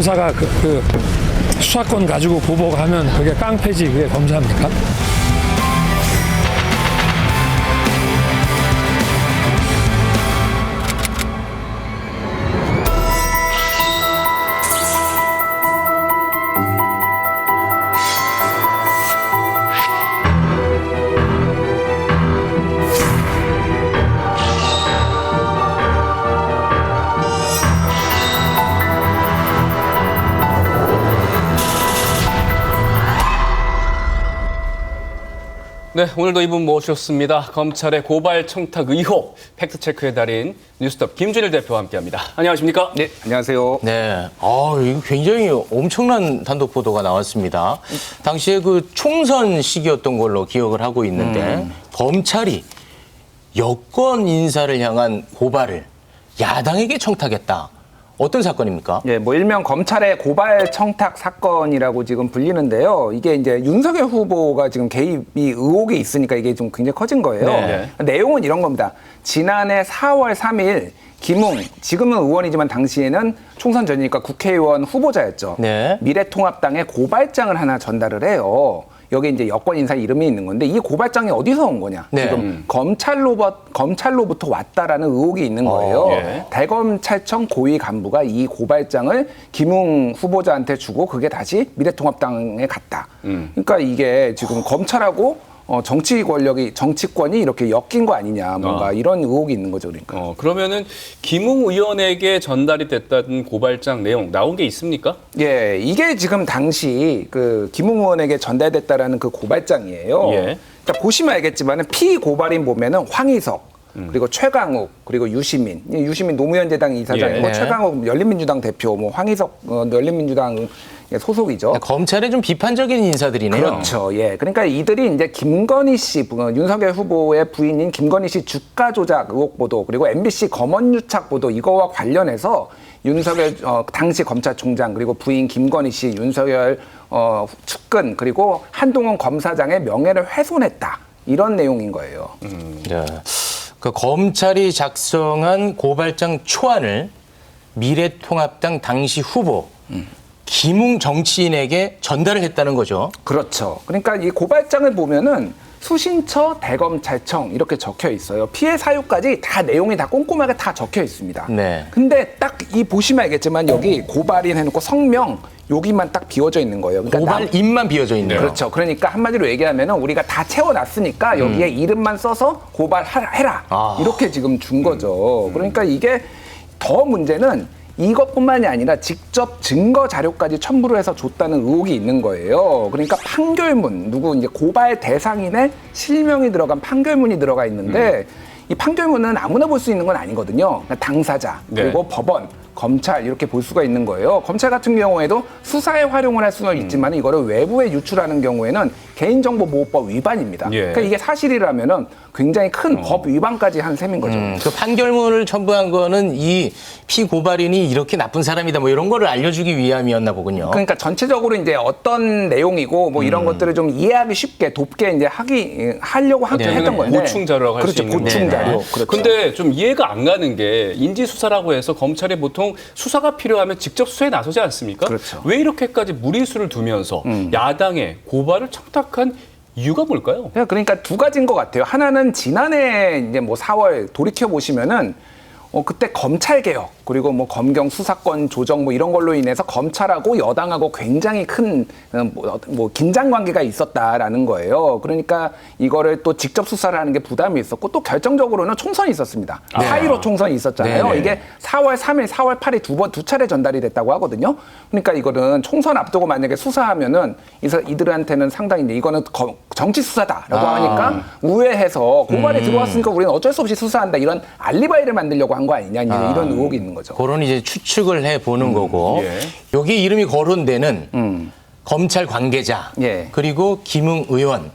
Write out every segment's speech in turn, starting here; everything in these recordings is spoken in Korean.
검사가 그, 그 수사권 가지고 보복하면 그게 깡패지 그게 검사입니까? 네, 오늘도 이분 모셨습니다. 검찰의 고발 청탁 의혹 팩트체크의 달인 뉴스톱 김준일 대표와 함께합니다. 안녕하십니까? 네, 안녕하세요. 네. 아, 이거 굉장히 엄청난 단독 보도가 나왔습니다. 당시에 그 총선 시기였던 걸로 기억을 하고 있는데 검찰이 여권 인사를 향한 고발을 야당에게 청탁했다. 어떤 사건입니까? 예, 뭐 일명 검찰의 고발 청탁 사건이라고 지금 불리는데요. 이게 이제 윤석열 후보가 지금 개입이 의혹이 있으니까 이게 좀 굉장히 커진 거예요. 네. 내용은 이런 겁니다. 지난해 4월 3일 김웅 지금은 의원이지만 당시에는 총선 전이니까 국회의원 후보자였죠. 네. 미래통합당에 고발장을 하나 전달을 해요. 여기 이제 여권 인사 이름이 있는 건데 이 고발장이 어디서 온 거냐? 네. 지금 검찰로부, 검찰로부터 왔다라는 의혹이 있는 거예요. 어, 예. 대검찰청 고위 간부가 이 고발장을 김웅 후보자한테 주고 그게 다시 미래통합당에 갔다. 그러니까 이게 지금 검찰하고 어, 정치 권력이 정치권이 이렇게 엮인 거 아니냐 뭔가 아. 이런 의혹이 있는 거죠 그러니까. 어, 그러면은 김웅 의원에게 전달이 됐다는 고발장 내용 나온 게 있습니까? 예, 이게 지금 당시 그 김웅 의원에게 전달됐다라는 그 고발장이에요. 예. 그러니까 보시면 알겠지만은 피고발인 보면은 황희석 그리고 최강욱 그리고 유시민 이 유시민 노무현 재당 이사장이고 예. 최강욱 열린민주당 대표 뭐 황희석 어, 열린민주당 소속이죠. 검찰의 좀 비판적인 인사들이네요. 그렇죠. 예. 그러니까 이들이 이제 김건희 씨, 어, 윤석열 후보의 부인인 김건희 씨 주가 조작 의혹 보도, 그리고 MBC 검언 유착 보도 이거와 관련해서 윤석열 어, 당시 검찰총장 그리고 부인 김건희 씨, 윤석열 어, 측근 그리고 한동훈 검사장의 명예를 훼손했다 이런 내용인 거예요. 네. 그 검찰이 작성한 고발장 초안을 미래통합당 당시 후보 김웅 정치인에게 전달을 했다는 거죠. 그렇죠. 그러니까 이 고발장을 보면은 수신처 대검찰청 이렇게 적혀 있어요. 피해 사유까지 다 내용이 다 꼼꼼하게 다 적혀 있습니다. 네. 근데 딱 이 보시면 알겠지만 여기 고발인 해놓고 성명 여기만 딱 비워져 있는 거예요. 그러니까 남- 고발 입만 비어져 있네요. 그렇죠. 그러니까 한마디로 얘기하면은 우리가 다 채워놨으니까 여기에 이름만 써서 고발해라. 아. 이렇게 지금 준 거죠. 그러니까 이게 더 문제는 이것뿐만이 아니라 직접 증거 자료까지 첨부를 해서 줬다는 의혹이 있는 거예요. 그러니까 판결문 누구 이제 고발 대상인의 실명이 들어간 판결문이 들어가 있는데 이 판결문은 아무나 볼 수 있는 건 아니거든요. 그러니까 당사자 네. 그리고 법원 검찰 이렇게 볼 수가 있는 거예요. 검찰 같은 경우에도 수사에 활용을 할 수는 있지만 이거를 외부에 유출하는 경우에는 개인정보보호법 위반입니다. 예. 그러니까 이게 사실이라면은 굉장히 큰 법 위반까지 한 셈인 거죠. 음, 그 판결문을 첨부한 거는 이 피고발인이 이렇게 나쁜 사람이다 뭐 이런 거를 알려주기 위함이었나 보군요. 그러니까 전체적으로 이제 어떤 내용이고 뭐 음. 이런 것들을 좀 이해하기 쉽게 돕게 이제 하기 하려고 하긴 네. 했던 건데 보충 자료라고 할 수 그렇죠. 있는 보충 거죠. 자료. 네. 그렇죠. 근데 좀 이해가 안 가는 게 인지 수사라고 해서 검찰이 보통 수사가 필요하면 직접 수사에 나서지 않습니까? 그렇죠. 음. 왜 이렇게까지 무리수를 두면서 야당에 고발을 청탁한 이유가 뭘까요? 그러니까 두 가지인 것 같아요. 하나는 지난해 이제 뭐 4월 돌이켜 보시면은 어 그때 검찰 개혁 그리고 뭐 검경 수사권 조정 뭐 이런 걸로 인해서 검찰하고 여당하고 굉장히 큰 뭐 뭐 긴장 관계가 있었다라는 거예요. 그러니까 이거를 또 직접 수사를 하는 게 부담이 있었고 또 결정적으로는 총선이 있었습니다. 4.15 총선이 있었잖아요. 네, 네. 이게 4월 3일, 4월 8일 두 번 두 차례 전달이 됐다고 하거든요. 그러니까 이거는 총선 앞두고 만약에 수사하면은 이들한테는 상당히 이거는 거- 정치 수사다라고 아. 하니까 우회해서 고발이 음. 들어왔으니까 우리는 어쩔 수 없이 수사한다 이런 알리바이를 만들려고 한 거 아니냐 이제 아. 이런 의혹이 있는 거죠. 그런 이제 추측을 해 보는 거고 예. 여기 이름이 거론되는 검찰 관계자 예. 그리고 김웅 의원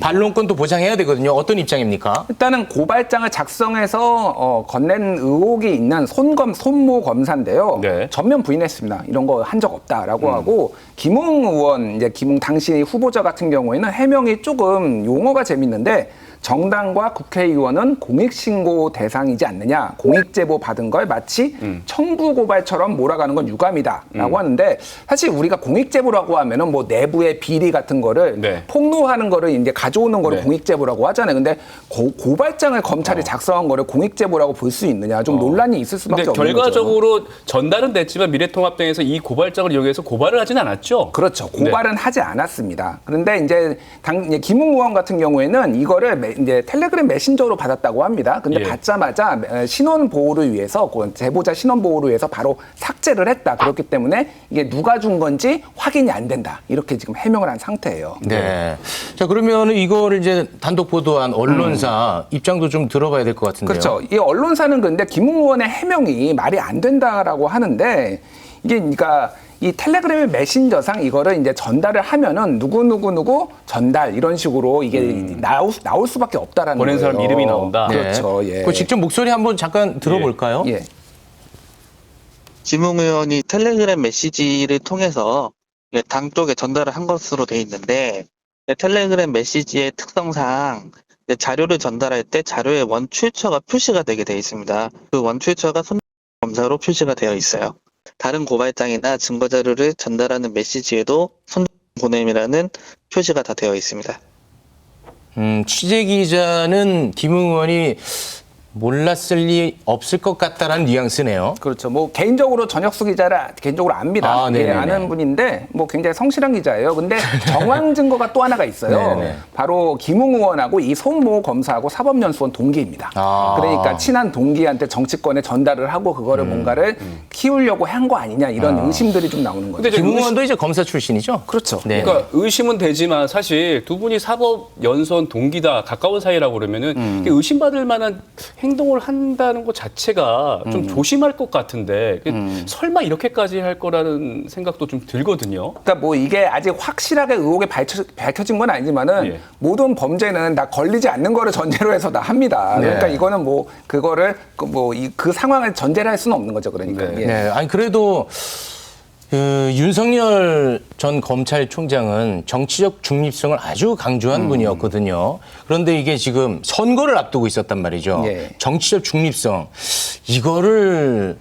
반론권도 보장해야 되거든요. 어떤 입장입니까? 일단은 고발장을 작성해서 어, 건넨 의혹이 있는 손검 손모 검사인데요. 네. 전면 부인했습니다. 이런 거 한 적 없다라고 하고 김웅 의원 이제 김웅 당시 후보자 같은 경우에는 해명이 조금 용어가 재밌는데 정당과 국회의원은 공익신고 대상이지 않느냐. 공익제보 받은 걸 마치 청부 고발처럼 몰아가는 건 유감이다라고 하는데 사실 우리가 공익제보라고 하면은 뭐 내부의 비리 같은 거를 네. 폭로하는 거를 이제 가져오는 거를 네. 공익제보라고 하잖아요. 근데 고, 고발장을 검찰이 작성한 거를 공익제보라고 볼 수 있느냐. 좀 논란이 있을 수밖에 없는 거죠. 결과적으로 전달은 됐지만 미래통합당에서 이 고발장을 이용해서 고발을 하진 않았죠. 그렇죠. 네. 고발은 하지 않았습니다. 그런데 이제 당 이제 김웅 의원 같은 경우에는 이거를 메- 이제 텔레그램 메신저로 받았다고 합니다. 근데 예. 받자마자 에, 신원 보호를 위해서 그 제보자 신원 보호를 위해서 바로 삭제를 했다. 그렇기 때문에 이게 누가 준 건지 확인이 안 된다. 이렇게 지금 해명을 한 상태예요. 네. 자, 그러면 이거를 이제 단독 보도한 언론사 입장도 좀 들어봐야 될 것 같은데요. 그렇죠. 이 언론사는 근데 김웅 의원의 해명이 말이 안 된다라고 하는데 이게 그러니까 이 텔레그램의 메신저상 이거를 이제 전달을 하면은 누구 누구 누구 전달 이런 식으로 이게 나올, 수- 나올 수밖에 없다라는 보낸 거예요. 사람 이름이 나온다. 네. 그렇죠. 예. 그 직접 목소리 한번 잠깐 들어볼까요? 예. 지몽 의원이 텔레그램 메시지를 통해서 당 쪽에 전달을 한 것으로 돼 있는데 이 텔레그램 메시지의 특성상 자료를 전달할 때 자료의 원출처가 표시가 되게 돼 있습니다. 그 원출처가 손 검사로 표시가 되어 있어요. 다른 고발장이나 증거 자료를 전달하는 메시지에도 손 보냄이라는 표시가 다 되어 있습니다. 음, 취재 기자는 김웅 의원이 몰랐을 리 없을 것 같다라는 뉘앙스네요. 그렇죠. 뭐 개인적으로 전혁수 기자를 개인적으로 압니다. 아, 예. 아는 분인데 뭐 굉장히 성실한 기자예요. 근데 정황 증거가 또 하나가 있어요. 네네. 바로 김웅 의원하고 이 손모 검사하고 사법연수원 동기입니다. 아. 그러니까 친한 동기한테 정치권에 전달을 하고 그거를 음. 뭔가를 키우려고 한 거 아니냐 이런 의심들이 좀 나오는 거죠. 김웅 의원도 이제 검사 출신이죠? 그렇죠. 네. 그러니까 의심은 되지만 사실 두 분이 사법 연수원 동기다 가까운 사이라고 그러면은 음. 의심받을 만한 행 동을 한다는 것 자체가 좀 음. 조심할 것 같은데 이게 설마 이렇게까지 할 거라는 생각도 좀 들거든요. 그러니까 뭐 이게 아직 확실하게 의혹이 밝혀, 밝혀 진 건 아니지만은 예. 모든 범죄는 다 걸리지 않는 거를 전제로 해서 다 합니다. 그러니까 네. 이거는 뭐 그거를 뭐그 그 상황을 전제를 할 수는 없는 거죠. 그러니까. 네. 예. 네. 아니 그래도 그 윤석열 전 검찰총장은 정치적 중립성을 아주 강조한 음. 분이었거든요. 그런데 이게 지금 선거를 앞두고 있었단 말이죠. 예. 정치적 중립성 이거를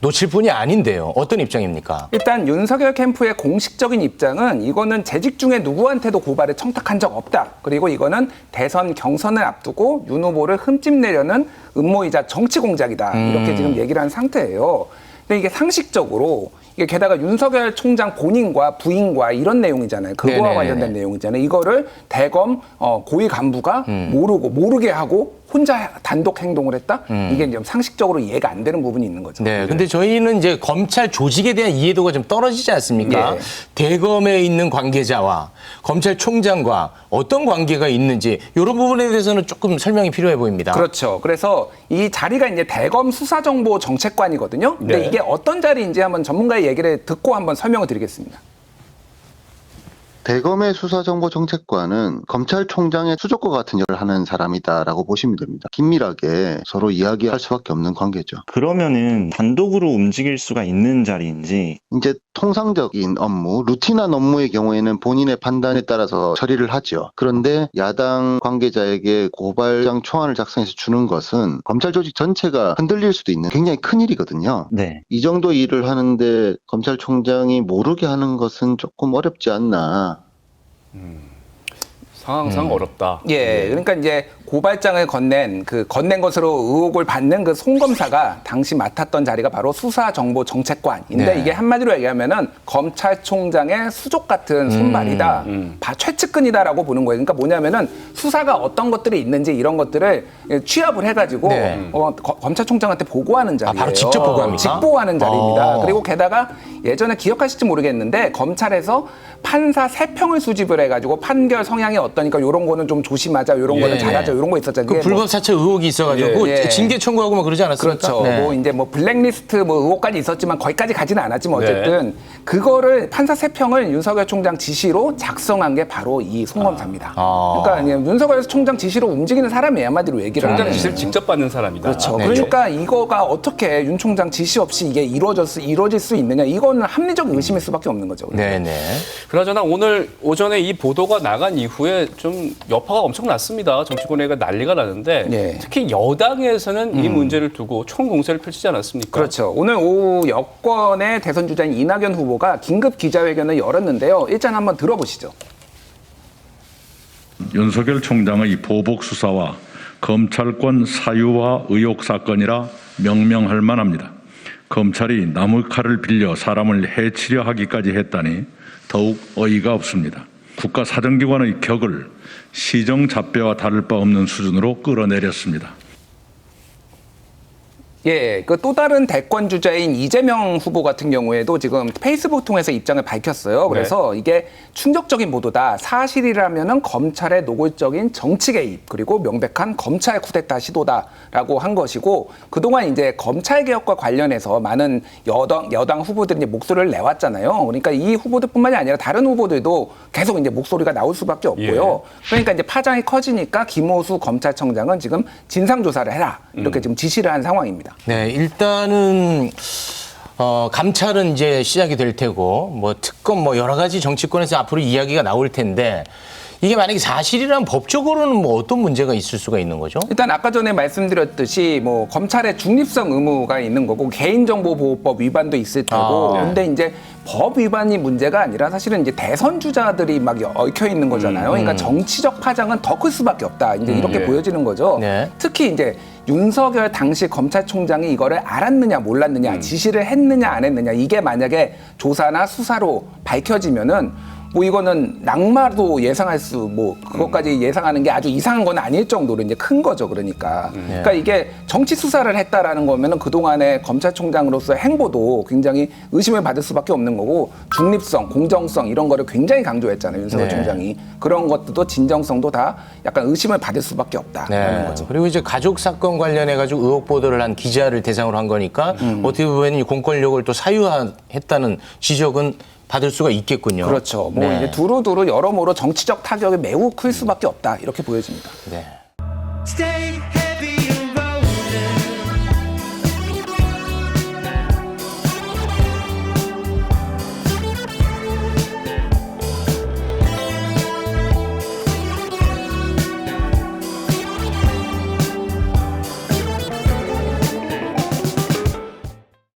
놓칠 분이 아닌데요. 어떤 입장입니까? 일단 윤석열 캠프의 공식적인 입장은 이거는 재직 중에 누구한테도 고발을 청탁한 적 없다. 그리고 이거는 대선 경선을 앞두고 윤 후보를 흠집내려는 음모이자 정치 공작이다. 이렇게 지금 얘기를 한 상태예요. 근데 이게 상식적으로 이게 게다가 윤석열 총장 본인과 부인과 이런 내용이잖아요. 그거와 네네네네. 관련된 내용이잖아요. 이거를 대검 어, 고위 간부가 모르고 모르게 하고 혼자 단독 행동을 했다. 이게 좀 상식적으로 이해가 안 되는 부분이 있는 거죠. 네, 근데 저희는 이제 검찰 조직에 대한 이해도가 좀 떨어지지 않습니까? 예. 대검에 있는 관계자와 검찰총장과 어떤 관계가 있는지 이런 부분에 대해서는 조금 설명이 필요해 보입니다. 그렇죠. 그래서 이 자리가 이제 대검 수사정보 정책관이거든요. 근데 네. 이게 어떤 자리인지 한번 전문가의 얘기를 듣고 한번 설명을 드리겠습니다. 대검의 수사정보정책관은 검찰총장의 수족과 같은 역할을 하는 사람이다라고 보시면 됩니다. 긴밀하게 서로 이야기할 수밖에 없는 관계죠. 그러면은 단독으로 움직일 수가 있는 자리인지 이제 통상적인 업무, 루틴한 업무의 경우에는 본인의 판단에 따라서 처리를 하죠. 그런데 야당 관계자에게 고발장 초안을 작성해서 주는 것은 검찰 조직 전체가 흔들릴 수도 있는 굉장히 큰 일이거든요. 네. 이 정도 일을 하는데 검찰총장이 모르게 하는 것은 조금 어렵지 않나. 상황상 어렵다. 예, 그러니까 이제 고발장을 건넨 그 건넨 것으로 의혹을 받는 그 송 검사가 당시 맡았던 자리가 바로 수사정보정책관인데 네. 이게 한마디로 얘기하면은 검찰총장의 수족 같은 손발이다, 바- 최측근이다라고 보는 거예요. 그러니까 뭐냐면은 수사가 어떤 것들이 있는지 이런 것들을 취합을 해가지고 네. 어, 거- 검찰총장한테 보고하는 자리예요. 바로 직접 보고합니까? 직보하는 자리입니다. 어. 그리고 게다가 예전에 기억하실지 모르겠는데 검찰에서 판사 세 평을 수집을 해가지고 판결 성향이 어떠니까 이런 거는 좀 조심하자, 이런 거는 예. 잘하자, 이런 거 있었잖아요. 그 그게 뭐 불법 사찰 의혹이 있어가지고 예, 예. 징계 청구하고 막 그러지 않았습니까? 그렇죠. 네. 뭐 이제 뭐 블랙리스트 뭐 의혹까지 있었지만 거기까지 가지는 않았지만 네. 어쨌든 그거를 판사 세 평을 윤석열 총장 지시로 작성한 게 바로 이 송검사입니다. 아. 그러니까 그냥 윤석열 총장 지시로 움직이는 사람이 한마디로 얘기를 총장 하는 지시를 직접 받는 사람이다. 그렇죠. 네. 그러니까 이거가 어떻게 윤 총장 지시 없이 이게 이루어졌 이루어질 수 있느냐? 이거 이거는 합리적 의심일 수밖에 없는 거죠. 네네. 그나저나 오늘 오전에 이 보도가 나간 이후에 좀 여파가 엄청 났습니다. 정치권에가 난리가 나는데 예. 특히 여당에서는 이 문제를 두고 총공세를 펼치지 않았습니까? 그렇죠. 오늘 오후 여권의 대선 주자인 이낙연 후보가 긴급 기자회견을 열었는데요. 일단 한번 들어보시죠. 윤석열 총장의 보복 수사와 검찰권 사유와 의혹 사건이라 명명할 만합니다. 검찰이 남의 칼을 빌려 사람을 해치려 하기까지 했다니 더욱 어이가 없습니다. 국가 사정기관의 격을 시정 잡배와 다를 바 없는 수준으로 끌어내렸습니다. 예, 그 또 다른 대권 주자인 이재명 후보 같은 경우에도 지금 페이스북 통해서 입장을 밝혔어요. 그래서 이게 충격적인 보도다. 사실이라면은 검찰의 노골적인 정치 개입 그리고 명백한 검찰 쿠데타 시도다라고 한 것이고 그동안 이제 검찰 개혁과 관련해서 많은 여당 여당 후보들이 이제 목소리를 내왔잖아요. 그러니까 이 후보들뿐만이 아니라 다른 후보들도 계속 이제 목소리가 나올 수밖에 없고요. 그러니까 이제 파장이 커지니까 김호수 검찰청장은 지금 진상 조사를 해라 이렇게 지금 지시를 한 상황입니다. 네, 일단은 어, 감찰은 이제 시작이 될 테고 뭐 특검 뭐 여러 가지 정치권에서 앞으로 이야기가 나올 텐데 이게 만약에 사실이라면 법적으로는 뭐 어떤 문제가 있을 수가 있는 거죠? 일단 아까 전에 말씀드렸듯이 뭐 검찰의 중립성 의무가 있는 거고 개인정보보호법 위반도 있을 테고 아, 네. 근데 이제 법 위반이 문제가 아니라 사실은 이제 대선 주자들이 막 얽혀 있는 거잖아요. 그러니까 정치적 파장은 더 클 수밖에 없다. 이제 이렇게 예. 보여지는 거죠. 네. 특히 이제 윤석열 당시 검찰총장이 이거를 알았느냐 몰랐느냐 지시를 했느냐 안 했느냐 이게 만약에 조사나 수사로 밝혀지면은 뭐 이거는 낙마도 예상할 수 뭐 그것까지 예상하는 게 아주 이상한 건 아닐 정도로 이제 큰 거죠 그러니까. 그러니까 이게 정치 수사를 했다라는 거면은 그동안의 검찰총장으로서의 행보도 굉장히 의심을 받을 수밖에 없는 거고 중립성 공정성 이런 거를 굉장히 강조했잖아요 윤석열 네. 총장이. 그런 것들도 진정성도 다 약간 의심을 받을 수밖에 없다라는 거죠. 그리고 이제 가족 사건 관련해 가지고 의혹 보도를 한 기자를 대상으로 한 거니까 어떻게 보면 이 공권력을 또 사유화했다는 지적은 받을 수가 있겠군요. 그렇죠. 뭐 네. 이제 두루두루 여러모로 정치적 타격이 매우 클 수밖에 없다 이렇게 보여집니다. 네. Stay